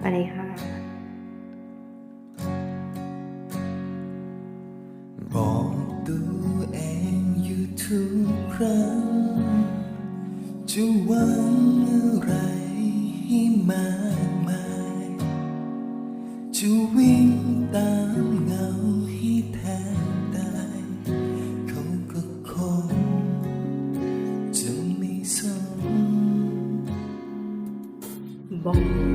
สวัสดีค่ะ บอกตัวเองอยู่ทุกครั้ง จะหวังอะไรให้มากมาย จะวิ่งตามเงาให้แทบตายเขาก็คงจะไม่สนบอก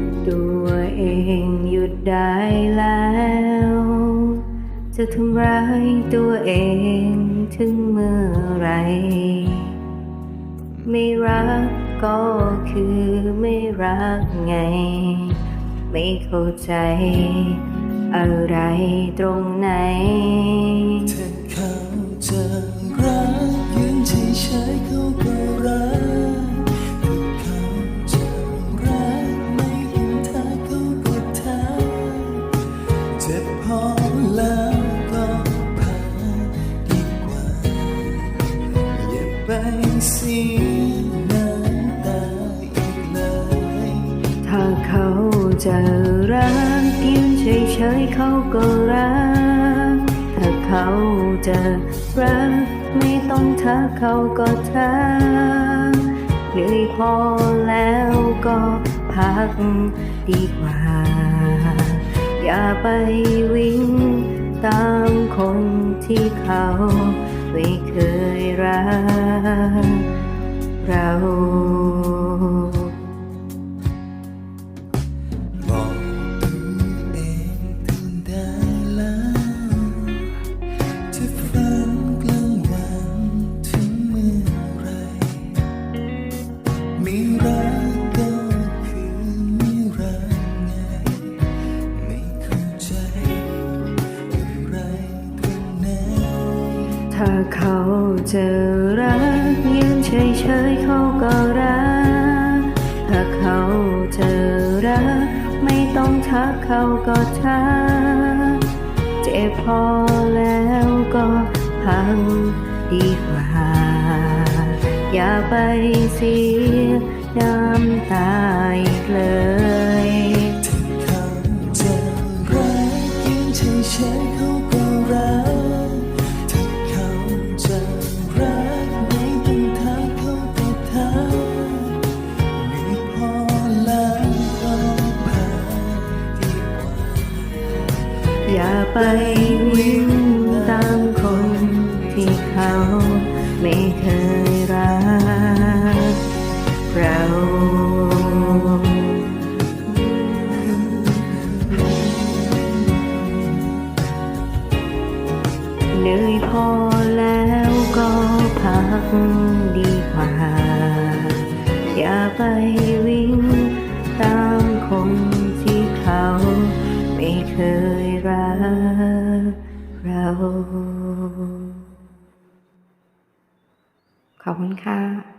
องหยุดได้แล้ว จะทำร้ายตัวเองถึงเมื่อไร ไม่รักก็คือไม่รักไง ไม่เข้าใจ อะไรตรงไหน เฉยเขาก็รัก ถ้าเขาจะรัก ไม่ต้องทักเขาก็ทักเหนื่อยพอแล้วก็พักดีกว่า อย่าไปวิ่งตามคนที่เขาไม่เคยรักเรา ไม่รักก็คือไม่รักไงไม่เข้าใจอะไรตรงไหนถ้าเขาจะรักยืนเฉยๆเขาก็รัก ถ้าเขาจะรักไม่ต้องทักเขาก็ทักเจ็บพอแล้วก็พังดีกว่า อย่าไปเสียน้ำตาอีกเลยถ้าเขาจะรักยืนเฉยๆเขาก็รักถ้าเขาจะรักไม่ต้องทักเขาก็ทักไม่พอแล้วก็พานดีกว่าอย่าไปวิ่งตามคนที่เขา ไม่เคย อแล้วก็พักดีกว่า อย่าไปวิ่งตามคนที่เขาไม่เคยรักเรา ขอบคุณค่ะ